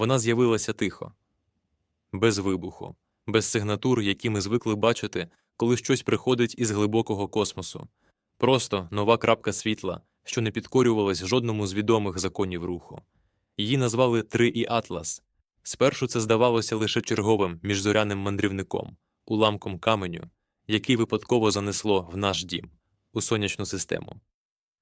Вона з'явилася тихо, без вибуху, без сигнатур, які ми звикли бачити, коли щось приходить із глибокого космосу. Просто нова крапка світла, що не підкорювалась жодному з відомих законів руху. Її назвали Три і Атлас. Спершу це здавалося лише черговим міжзоряним мандрівником, уламком каменю, який випадково занесло в наш дім, у сонячну систему.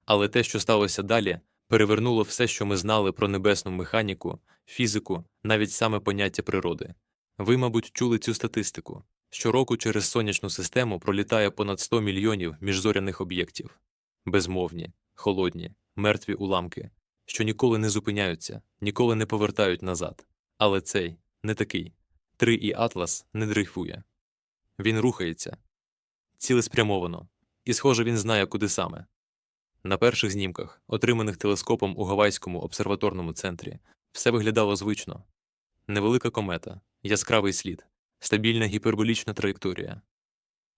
Але те, що сталося далі, перевернуло все, що ми знали про небесну механіку, фізику, навіть саме поняття природи. Ви, мабуть, чули цю статистику. Щороку через сонячну систему пролітає понад 100 мільйонів міжзоряних об'єктів безмовні, холодні, мертві уламки, що ніколи не зупиняються, ніколи не повертають назад. Але цей не такий. Три і Атлас не дрейфує. Він рухається цілеспрямовано, і, схоже, він знає, куди саме. На перших знімках, отриманих телескопом у Гавайському обсерваторному центрі, все виглядало звично невелика комета, яскравий слід, стабільна гіперболічна траєкторія.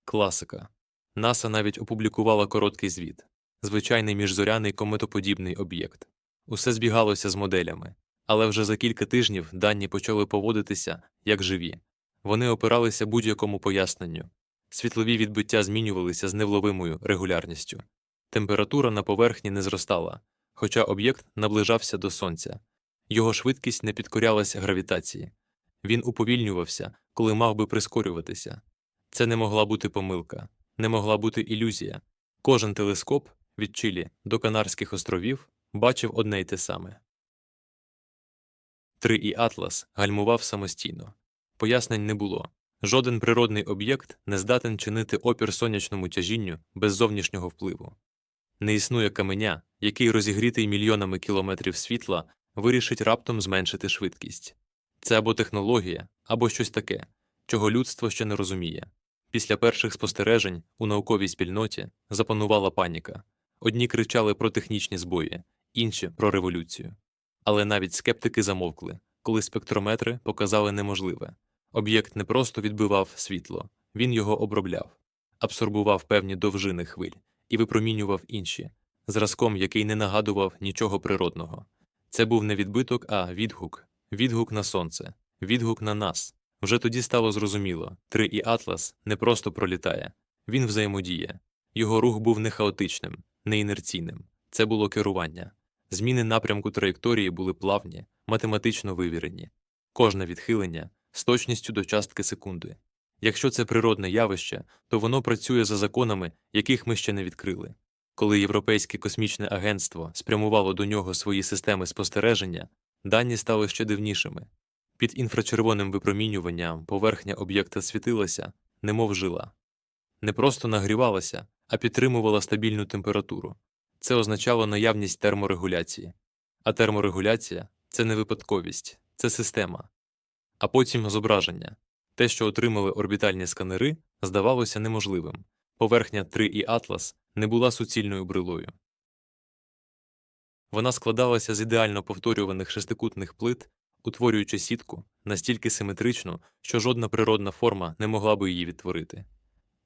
Класика. НАСА навіть опублікувала короткий звіт звичайний міжзоряний кометоподібний об'єкт. Усе збігалося з моделями, але вже за кілька тижнів дані почали поводитися як живі. Вони опиралися будь-якому поясненню. Світлові відбиття змінювалися з невловимою регулярністю. Температура на поверхні не зростала, хоча об'єкт наближався до сонця. Його швидкість не підкорялася гравітації. Він уповільнювався, коли мав би прискорюватися. Це не могла бути помилка, не могла бути ілюзія. Кожен телескоп від Чилі до Канарських островів бачив одне й те саме. Три і Атлас гальмував самостійно. Пояснень не було. Жоден природний об'єкт не здатен чинити опір сонячному тяжінню без зовнішнього впливу. Не існує каменя, який розігрітий мільйонами кілометрів світла вирішить раптом зменшити швидкість. Це або технологія, або щось таке, чого людство ще не розуміє. Після перших спостережень у науковій спільноті запанувала паніка. Одні кричали про технічні збої, інші про революцію. Але навіть скептики замовкли, коли спектрометри показали неможливе. Об'єкт не просто відбивав світло, він його обробляв, абсорбував певні довжини хвиль і випромінював інші, зразком, який не нагадував нічого природного. Це був не відбиток, а відгук, відгук на сонце, відгук на нас. Вже тоді стало зрозуміло три і Атлас не просто пролітає, він взаємодіє. Його рух був не хаотичним, не інерційним. Це було керування. Зміни напрямку траєкторії були плавні, математично вивірені. Кожне відхилення з точністю до частки секунди. Якщо це природне явище, то воно працює за законами, яких ми ще не відкрили. Коли Європейське космічне агентство спрямувало до нього свої системи спостереження, дані стали ще дивнішими. Під інфрачервоним випромінюванням поверхня об'єкта світилася, немов жила. Не просто нагрівалася, а підтримувала стабільну температуру. Це означало наявність терморегуляції. А терморегуляція це не випадковість, це система. А потім зображення. Те, що отримали орбітальні сканери, здавалося неможливим. Поверхня 3 і Атлас не була суцільною брилою. Вона складалася з ідеально повторюваних шестикутних плит, утворюючи сітку настільки симетричну, що жодна природна форма не могла би її відтворити.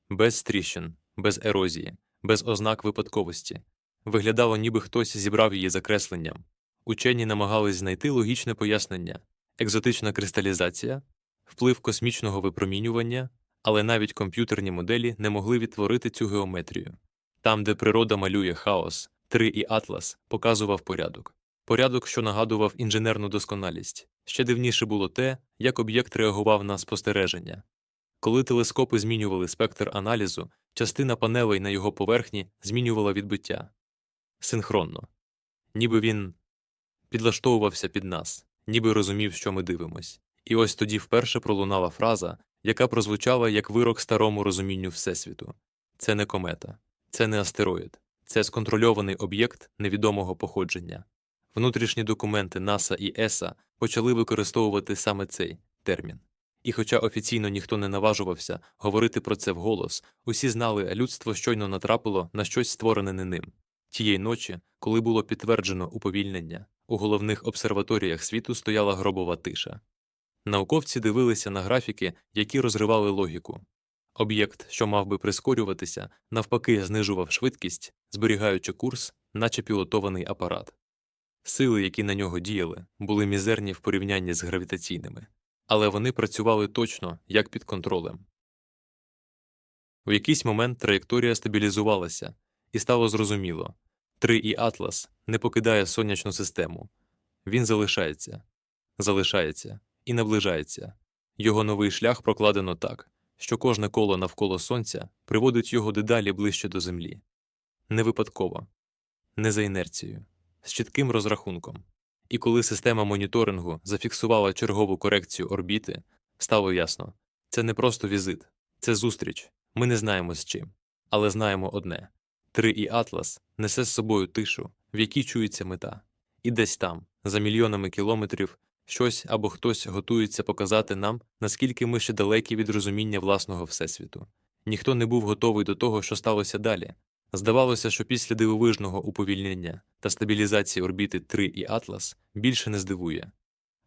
Без тріщин, без ерозії, без ознак випадковості. Виглядало, ніби хтось зібрав її закресленням. Учені намагались знайти логічне пояснення екзотична кристалізація, вплив космічного випромінювання, але навіть комп'ютерні моделі не могли відтворити цю геометрію. Там, де природа малює хаос, три і Атлас показував порядок. Порядок, що нагадував інженерну досконалість. Ще дивніше було те, як об'єкт реагував на спостереження. Коли телескопи змінювали спектр аналізу, частина панелей на його поверхні змінювала відбиття синхронно, ніби він підлаштовувався під нас, ніби розумів, що ми дивимось. І ось тоді вперше пролунала фраза, яка прозвучала як вирок старому розумінню Всесвіту це не комета, це не астероїд, це сконтрольований об'єкт невідомого походження. Внутрішні документи НАСА і ЕСА почали використовувати саме цей термін. І хоча офіційно ніхто не наважувався говорити про це вголос, усі знали, людство щойно натрапило на щось створене не ним. Тієї ночі, коли було підтверджено уповільнення, у головних обсерваторіях світу стояла гробова тиша. Науковці дивилися на графіки, які розривали логіку. Об'єкт, що мав би прискорюватися, навпаки, знижував швидкість, зберігаючи курс, наче пілотований апарат. Сили, які на нього діяли, були мізерні в порівнянні з гравітаційними, але вони працювали точно, як під контролем. У якийсь момент траєкторія стабілізувалася, і стало зрозуміло 3І Атлас не покидає сонячну систему. Він залишається, залишається і наближається. Його новий шлях прокладено так, що кожне коло навколо сонця приводить його дедалі ближче до землі. Не випадково, не за інерцією, з чітким розрахунком. І коли система моніторингу зафіксувала чергову корекцію орбіти, стало ясно це не просто візит, це зустріч. Ми не знаємо з чим, але знаємо одне: 3І Атлас несе з собою тишу, в якій чується мета, і десь там, за мільйонами кілометрів, щось або хтось готується показати нам, наскільки ми ще далекі від розуміння власного всесвіту. Ніхто не був готовий до того, що сталося далі. Здавалося, що після дивовижного уповільнення та стабілізації орбіти 3 і Атлас більше не здивує.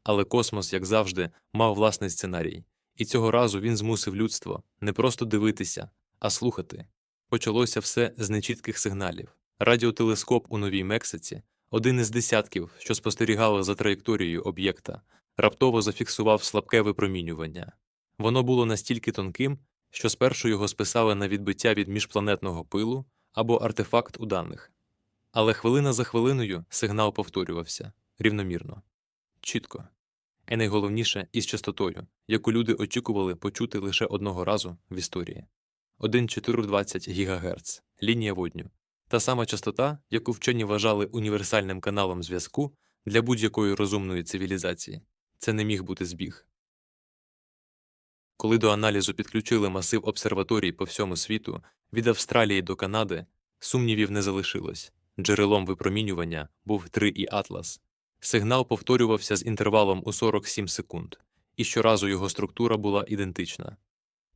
Але космос, як завжди, мав власний сценарій, і цього разу він змусив людство не просто дивитися, а слухати. Почалося все з нечітких сигналів. Радіотелескоп у Новій Мексиці, один із десятків, що спостерігали за траєкторією об'єкта, раптово зафіксував слабке випромінювання. Воно було настільки тонким, що спершу його списали на відбиття від міжпланетного пилу або артефакт у даних. Але хвилина за хвилиною сигнал повторювався. Рівномірно, чітко, і найголовніше із частотою, яку люди очікували почути лише одного разу в історії. 1,420 ГГц, лінія водню, та сама частота, яку вчені вважали універсальним каналом зв'язку для будь-якої розумної цивілізації. Це не міг бути збіг. Коли до аналізу підключили масив обсерваторій по всьому світу, від Австралії до Канади, сумнівів не залишилось. Джерелом випромінювання був 3І Атлас. Сигнал повторювався з інтервалом у 47 секунд, і щоразу його структура була ідентична.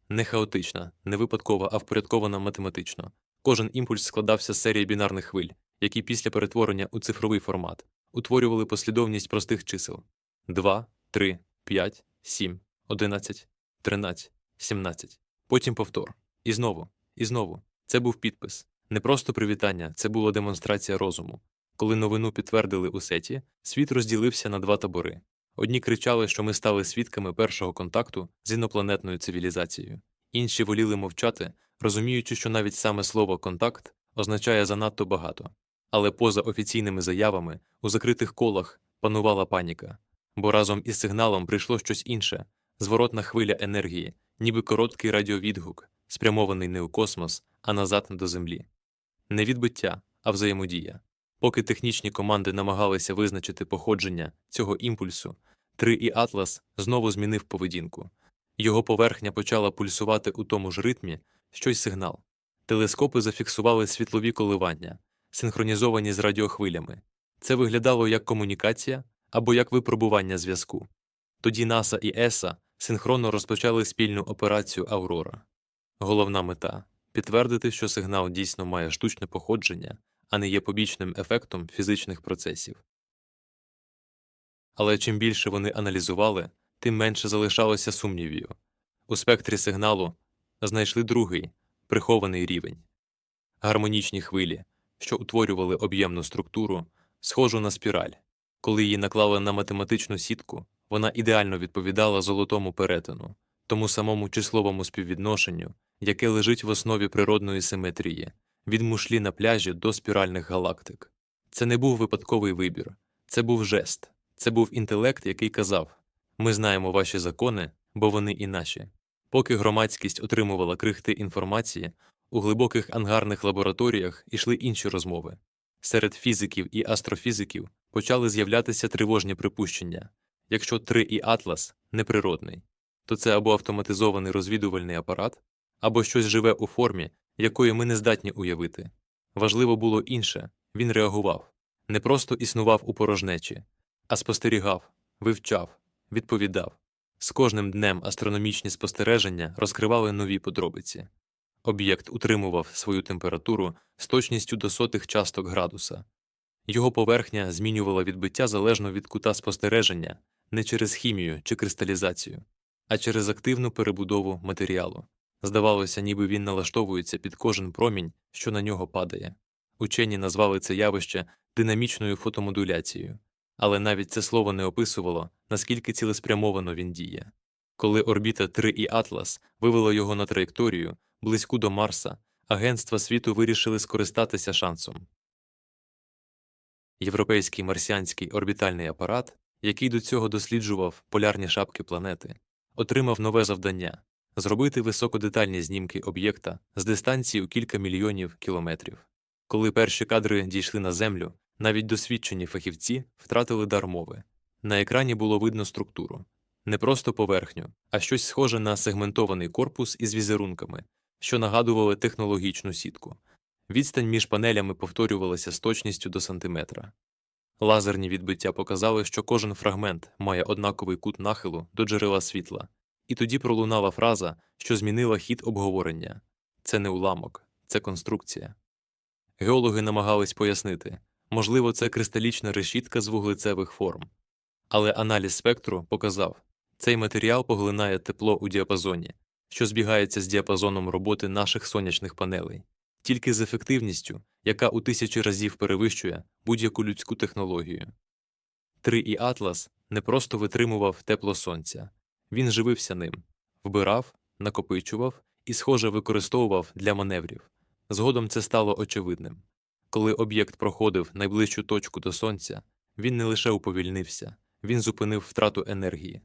Не хаотична, не випадкова, а впорядкована математично. Кожен імпульс складався з серії бінарних хвиль, які після перетворення у цифровий формат утворювали послідовність простих чисел 2, 3, 5, 7, 11, 13, 17. Потім повтор. І знову, і знову. Це був підпис. Не просто привітання, це була демонстрація розуму. Коли новину підтвердили у сеті, світ розділився на два табори. Одні кричали, що ми стали свідками першого контакту з інопланетною цивілізацією, інші воліли мовчати, розуміючи, що навіть саме слово контакт означає занадто багато. Але поза офіційними заявами у закритих колах панувала паніка, бо разом із сигналом прийшло щось інше зворотна хвиля енергії, ніби короткий радіовідгук, спрямований не у космос, а назад до Землі. Не відбиття, а взаємодія. Поки технічні команди намагалися визначити походження цього імпульсу, 3І Атлас знову змінив поведінку. Його поверхня почала пульсувати у тому ж ритмі, що й сигнал. Телескопи зафіксували світлові коливання, синхронізовані з радіохвилями. Це виглядало як комунікація або як випробування зв'язку. Тоді НАСА і ЕСА синхронно розпочали спільну операцію Аврора. Головна мета підтвердити, що сигнал дійсно має штучне походження, а не є побічним ефектом фізичних процесів. Але чим більше вони аналізували, тим менше залишалося сумнівів. У спектрі сигналу знайшли другий прихований рівень гармонічні хвилі, що утворювали об'ємну структуру, схожу на спіраль. Коли її наклали на математичну сітку, вона ідеально відповідала золотому перетину, тому самому числовому співвідношенню, яке лежить в основі природної симетрії, від мушлі на пляжі до спіральних галактик. Це не був випадковий вибір, це був жест, це був інтелект, який казав ми знаємо ваші закони, бо вони і наші. Поки громадськість отримувала крихти інформації, у глибоких ангарних лабораторіях ішли інші розмови. Серед фізиків і астрофізиків почали з'являтися тривожні припущення якщо 3 і Атлас неприродний, то це або автоматизований розвідувальний апарат, або щось живе у формі, якої ми не здатні уявити. Важливо було інше він реагував, не просто існував у порожнечі, а спостерігав, вивчав, відповідав. З кожним днем астрономічні спостереження розкривали нові подробиці. Об'єкт утримував свою температуру з точністю до сотих часток градуса. Його поверхня змінювала відбиття залежно від кута спостереження не через хімію чи кристалізацію, а через активну перебудову матеріалу. Здавалося, ніби він налаштовується під кожен промінь, що на нього падає. Учені назвали це явище динамічною фотомодуляцією, але навіть це слово не описувало, наскільки цілеспрямовано він діє. Коли орбіта 3 і Атлас вивела його на траєкторію близьку до Марса, агентства світу вирішили скористатися шансом. Європейський марсіанський орбітальний апарат, який до цього досліджував полярні шапки планети, отримав нове завдання зробити високодетальні знімки об'єкта з дистанції у кілька мільйонів кілометрів. Коли перші кадри дійшли на Землю, навіть досвідчені фахівці втратили дар мови. На екрані було видно структуру не просто поверхню, а щось схоже на сегментований корпус із візерунками, що нагадували технологічну сітку. Відстань між панелями повторювалася з точністю до сантиметра. Лазерні відбиття показали, що кожен фрагмент має однаковий кут нахилу до джерела світла, і тоді пролунала фраза, що змінила хід обговорення це не уламок, це конструкція. Геологи намагались пояснити можливо, це кристалічна решітка з вуглецевих форм. Але аналіз спектру показав цей матеріал поглинає тепло у діапазоні, що збігається з діапазоном роботи наших сонячних панелей, тільки з ефективністю, яка у тисячі разів перевищує будь-яку людську технологію. 3 і Атлас не просто витримував тепло сонця, він живився ним, вбирав, накопичував і, схоже, використовував для маневрів. Згодом це стало очевидним. Коли об'єкт проходив найближчу точку до сонця, він не лише уповільнився, він зупинив втрату енергії.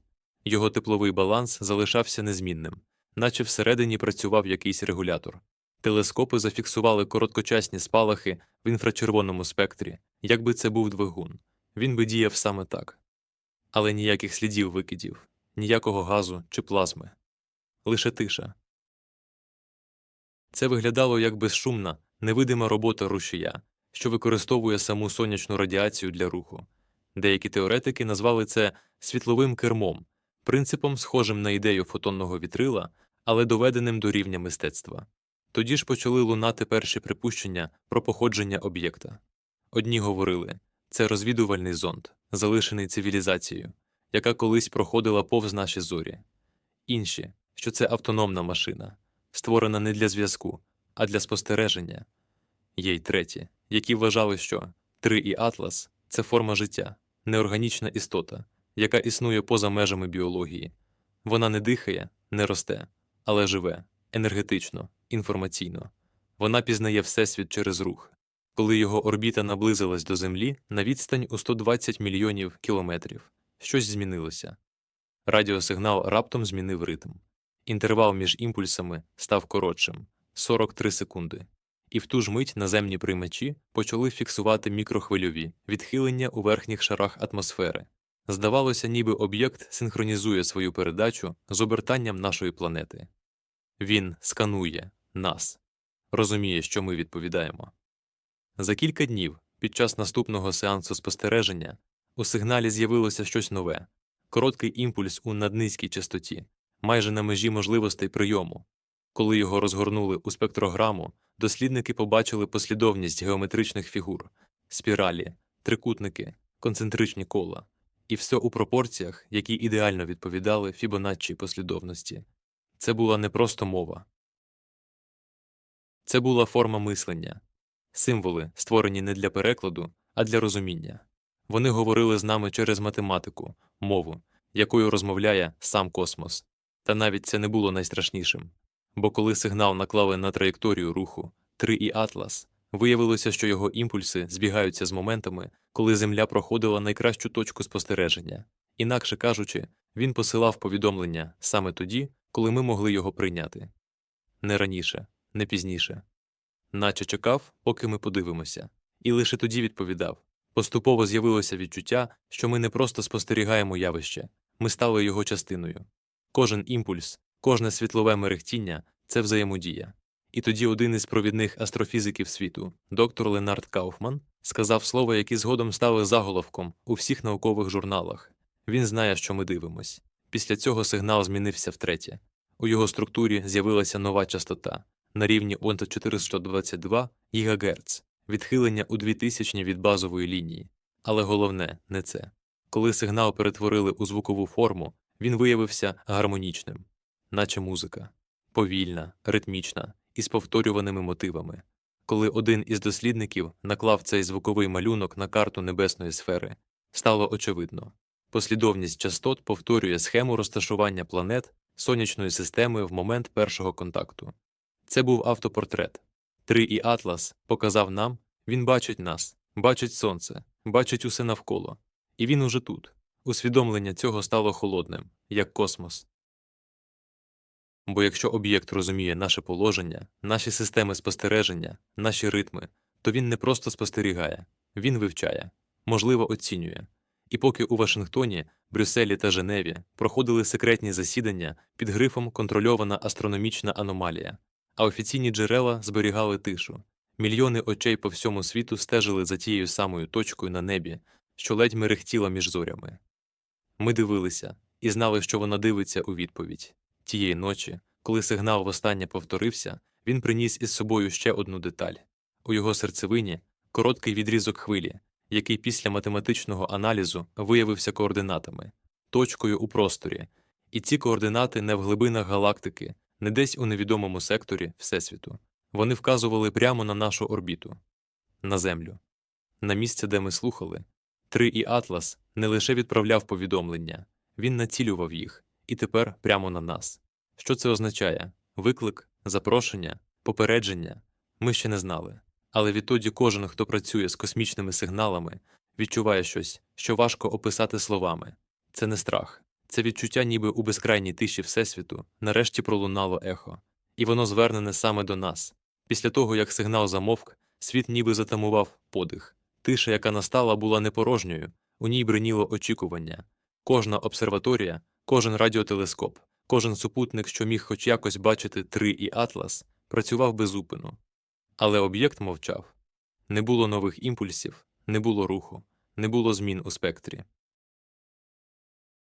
Його тепловий баланс залишався незмінним, наче всередині працював якийсь регулятор. Телескопи зафіксували короткочасні спалахи в інфрачервоному спектрі, якби це був двигун. Він би діяв саме так. Але ніяких слідів викидів, ніякого газу чи плазми. Лише тиша. Це виглядало як безшумна, невидима робота рушія, що використовує саму сонячну радіацію для руху. Деякі теоретики назвали це світловим кермом, принципом, схожим на ідею фотонного вітрила, але доведеним до рівня мистецтва. Тоді ж почали лунати перші припущення про походження об'єкта. Одні говорили це розвідувальний зонд, залишений цивілізацією, яка колись проходила повз наші зорі, інші, що це автономна машина, створена не для зв'язку, а для спостереження. Є й треті, які вважали, що три і Атлас це форма життя, неорганічна істота, яка існує поза межами біології. Вона не дихає, не росте, але живе енергетично, інформаційно. Вона пізнає Всесвіт через рух. Коли його орбіта наблизилась до Землі на відстань у 120 мільйонів кілометрів, щось змінилося. Радіосигнал раптом змінив ритм. Інтервал між імпульсами став коротшим 43 секунди. І в ту ж мить наземні приймачі почали фіксувати мікрохвильові відхилення у верхніх шарах атмосфери. Здавалося, ніби об'єкт синхронізує свою передачу з обертанням нашої планети. Він сканує нас, розуміє, що ми відповідаємо. За кілька днів, під час наступного сеансу спостереження, у сигналі з'явилося щось нове короткий імпульс у наднизькій частоті, майже на межі можливостей прийому. Коли його розгорнули у спектрограму, дослідники побачили послідовність геометричних фігур, спіралі, трикутники, концентричні кола, і все у пропорціях, які ідеально відповідали Фібоначчі послідовності. Це була не просто мова. Це була форма мислення, символи, створені не для перекладу, а для розуміння. Вони говорили з нами через математику, мову, якою розмовляє сам космос. Та навіть це не було найстрашнішим. Бо коли сигнал наклали на траєкторію руху 3 і Атлас, виявилося, що його імпульси збігаються з моментами, коли Земля проходила найкращу точку спостереження. Інакше кажучи, він посилав повідомлення саме тоді, коли ми могли його прийняти. Не раніше, не пізніше. Наче чекав, поки ми подивимося, і лише тоді відповідав. Поступово з'явилося відчуття, що ми не просто спостерігаємо явище, ми стали його частиною. Кожен імпульс, кожне світлове мерехтіння це взаємодія. І тоді один із провідних астрофізиків світу, доктор Ленард Кауфман, сказав слова, які згодом стали заголовком у всіх наукових журналах. Він знає, що ми дивимось. Після цього сигнал змінився втретє. У його структурі з'явилася нова частота на рівні 422 ГГц, відхилення у 2000 від базової лінії. Але головне не це. Коли сигнал перетворили у звукову форму, він виявився гармонічним, наче музика, повільна, ритмічна, із повторюваними мотивами. Коли один із дослідників наклав цей звуковий малюнок на карту небесної сфери, стало очевидно. Послідовність частот повторює схему розташування планет сонячної системи в момент першого контакту. Це був автопортрет. Три і Атлас показав нам, він бачить нас, бачить сонце, бачить усе навколо. І він уже тут. Усвідомлення цього стало холодним, як космос. Бо якщо об'єкт розуміє наше положення, наші системи спостереження, наші ритми, то він не просто спостерігає, він вивчає, можливо, оцінює. І поки у Вашингтоні, Брюсселі та Женеві проходили секретні засідання під грифом контрольована астрономічна аномалія, а офіційні джерела зберігали тишу. Мільйони очей по всьому світу стежили за тією самою точкою на небі, що ледь мерехтіла між зорями. Ми дивилися і знали, що вона дивиться у відповідь. Тієї ночі, коли сигнал востаннє повторився, він приніс із собою ще одну деталь у його серцевині короткий відрізок хвилі, який після математичного аналізу виявився координатами, точкою у просторі, і ці координати не в глибинах галактики, не десь у невідомому секторі Всесвіту. Вони вказували прямо на нашу орбіту, на Землю, на місце, де ми слухали. Три і Атлас не лише відправляв повідомлення, він націлював їх, і тепер прямо на нас. Що це означає? Виклик, запрошення, попередження? Ми ще не знали. Але відтоді кожен, хто працює з космічними сигналами, відчуває щось, що важко описати словами. Це не страх, це відчуття, ніби у безкрайній тиші Всесвіту нарешті пролунало ехо, і воно звернене саме до нас. Після того, як сигнал замовк, світ ніби затамував подих. Тиша, яка настала, була не порожньою, у ній бриніло очікування. Кожна обсерваторія, кожен радіотелескоп, кожен супутник, що міг хоч якось бачити три і Атлас, працював без безупину. Але об'єкт мовчав. Не було нових імпульсів, не було руху, не було змін у спектрі.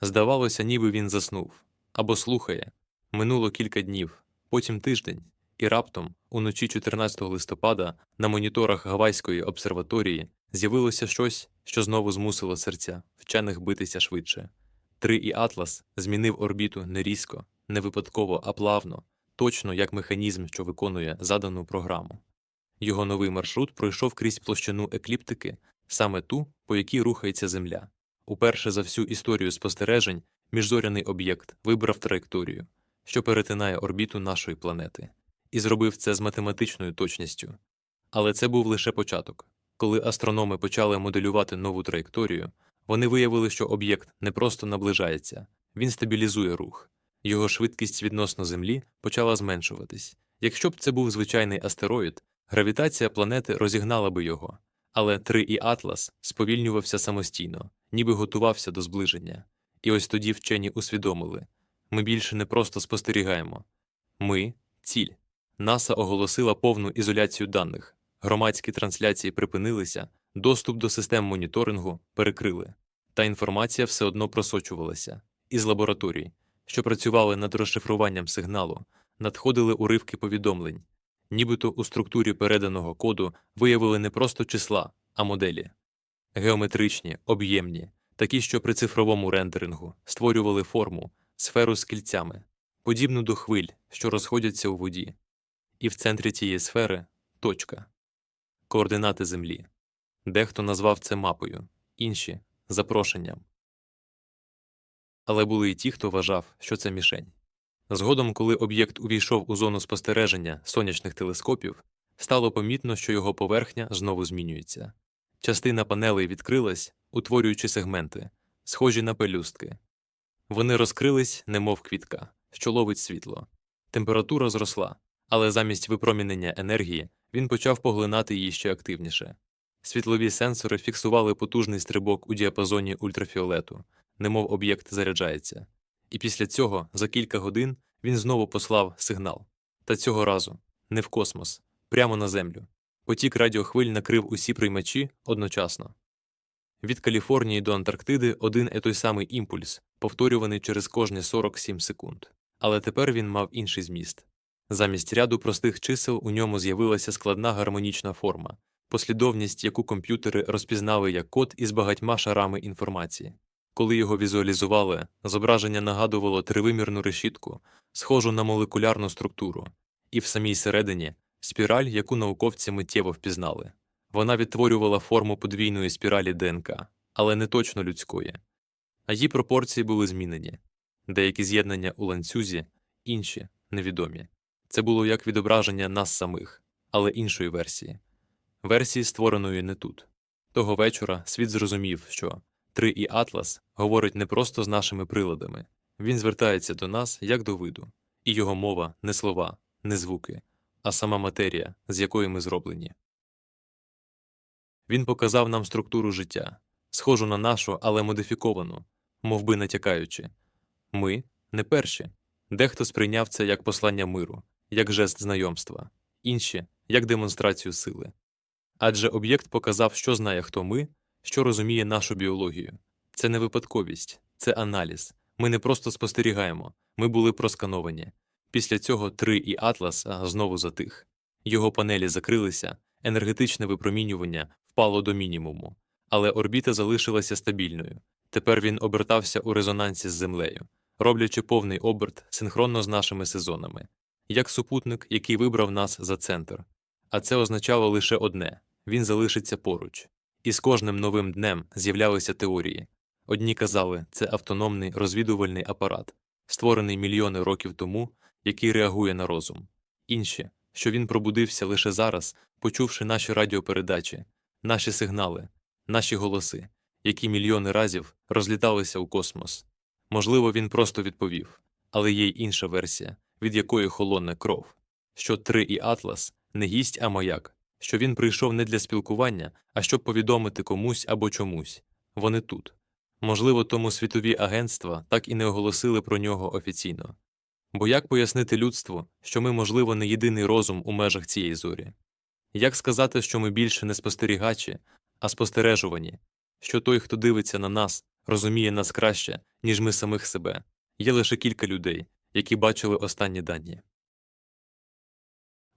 Здавалося, ніби він заснув або слухає. Минуло кілька днів, потім тиждень, і раптом, уночі 14 листопада, на моніторах Гавайської обсерваторії з'явилося щось, що знову змусило серця вчених битися швидше. Три і Атлас змінив орбіту не різко, не випадково, а плавно, точно як механізм, що виконує задану програму. Його новий маршрут пройшов крізь площину екліптики, саме ту, по якій рухається Земля. Уперше за всю історію спостережень міжзоряний об'єкт вибрав траєкторію, що перетинає орбіту нашої планети, і зробив це з математичною точністю. Але це був лише початок. Коли астрономи почали моделювати нову траєкторію, вони виявили, що об'єкт не просто наближається, він стабілізує рух. Його швидкість відносно Землі почала зменшуватись. Якщо б це був звичайний астероїд, гравітація планети розігнала би його, але 3 і Атлас сповільнювався самостійно, ніби готувався до зближення. І ось тоді вчені усвідомили ми більше не просто спостерігаємо ми ціль. НАСА оголосила повну ізоляцію даних, громадські трансляції припинилися, доступ до систем моніторингу перекрили, та інформація все одно просочувалася із лабораторій, що працювали над розшифруванням сигналу, надходили уривки повідомлень, нібито у структурі переданого коду виявили не просто числа, а моделі. Геометричні, об'ємні, такі, що при цифровому рендерингу створювали форму, сферу з кільцями, подібну до хвиль, що розходяться у воді, і в центрі цієї сфери точка. Координати Землі. Дехто назвав це мапою, інші запрошенням. Але були й ті, хто вважав, що це мішень. Згодом, коли об'єкт увійшов у зону спостереження сонячних телескопів, стало помітно, що його поверхня знову змінюється. Частина панелей відкрилась, утворюючи сегменти, схожі на пелюстки. Вони розкрились, немов квітка, що ловить світло. Температура зросла, але замість випромінення енергії він почав поглинати її ще активніше. Світлові сенсори фіксували потужний стрибок у діапазоні ультрафіолету, немов об'єкт заряджається. І після цього, за кілька годин, він знову послав сигнал. Та цього разу не в космос, прямо на Землю. Потік радіохвиль накрив усі приймачі одночасно. Від Каліфорнії до Антарктиди один і той самий імпульс, повторюваний через кожні 47 секунд. Але тепер він мав інший зміст. Замість ряду простих чисел у ньому з'явилася складна гармонічна форма, послідовність, яку комп'ютери розпізнали як код із багатьма шарами інформації. Коли його візуалізували, зображення нагадувало тривимірну решітку, схожу на молекулярну структуру, і в самій середині спіраль, яку науковці миттєво впізнали. Вона відтворювала форму подвійної спіралі ДНК, але не точно людської. А її пропорції були змінені. Деякі з'єднання у ланцюзі, інші невідомі. Це було як відображення нас самих, але іншої версії. Версії, створеної не тут. Того вечора світ зрозумів, що 3 і Атлас говорить не просто з нашими приладами, він звертається до нас як до виду, і його мова не слова, не звуки, а сама матерія, з якої ми зроблені. Він показав нам структуру життя, схожу на нашу, але модифіковану, мов би натякаючи. Ми не перші. Дехто сприйняв це як послання миру, як жест знайомства, інші як демонстрацію сили. Адже об'єкт показав, що знає, хто ми, що розуміє нашу біологію. Це не випадковість, це аналіз. Ми не просто спостерігаємо, ми були проскановані. Після цього три і Атлас знову затих. Його панелі закрилися, енергетичне випромінювання впало до мінімуму, але орбіта залишилася стабільною. Тепер він обертався у резонансі з Землею, роблячи повний оберт синхронно з нашими сезонами, як супутник, який вибрав нас за центр. А це означало лише одне він залишиться поруч. І з кожним новим днем з'являлися теорії. Одні казали, це автономний розвідувальний апарат, створений мільйони років тому, який реагує на розум. Інші, що він пробудився лише зараз, почувши наші радіопередачі, наші сигнали, наші голоси, які мільйони разів розліталися у космос. Можливо, він просто відповів, але є й інша версія, від якої холоне кров, що три і Атлас не гість, а маяк, що він прийшов не для спілкування, а щоб повідомити комусь або чомусь. Вони тут. Можливо, тому світові агентства так і не оголосили про нього офіційно. Бо як пояснити людству, що ми, можливо, не єдиний розум у межах цієї зорі? Як сказати, що ми більше не спостерігачі, а спостережувані, що той, хто дивиться на нас, розуміє нас краще, ніж ми самих себе? Є лише кілька людей, які бачили останні дані.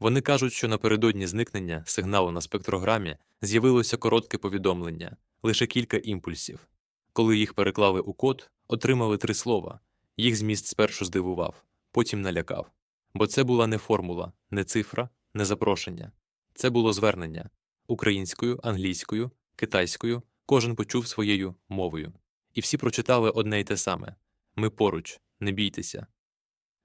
Вони кажуть, що напередодні зникнення сигналу на спектрограмі з'явилося коротке повідомлення, лише кілька імпульсів. Коли їх переклали у код, отримали три слова. Їх зміст спершу здивував, потім налякав. Бо це була не формула, не цифра, не запрошення. Це було звернення українською, англійською, китайською, кожен почув своєю мовою. І всі прочитали одне й те саме ми поруч, не бійтеся.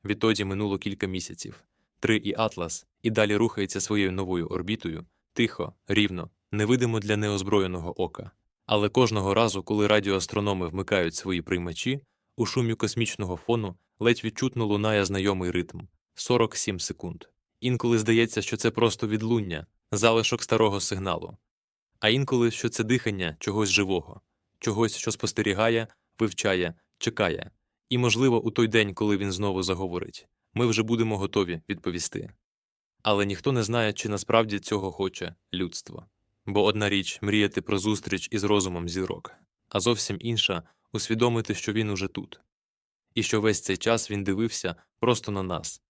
Відтоді минуло кілька місяців. Три і Атлас і далі рухається своєю новою орбітою, тихо, рівно, невидимо для неозброєного ока. Але кожного разу, коли радіоастрономи вмикають свої приймачі, у шумі космічного фону ледь відчутно лунає знайомий ритм 47 секунд. Інколи здається, що це просто відлуння, залишок старого сигналу, а інколи, що це дихання чогось живого, чогось, що спостерігає, вивчає, чекає. І, можливо, у той день, коли він знову заговорить, ми вже будемо готові відповісти. Але ніхто не знає, чи насправді цього хоче людство. Бо одна річ мріяти про зустріч із розумом зірок, а зовсім інша усвідомити, що він уже тут, і що весь цей час він дивився просто на нас,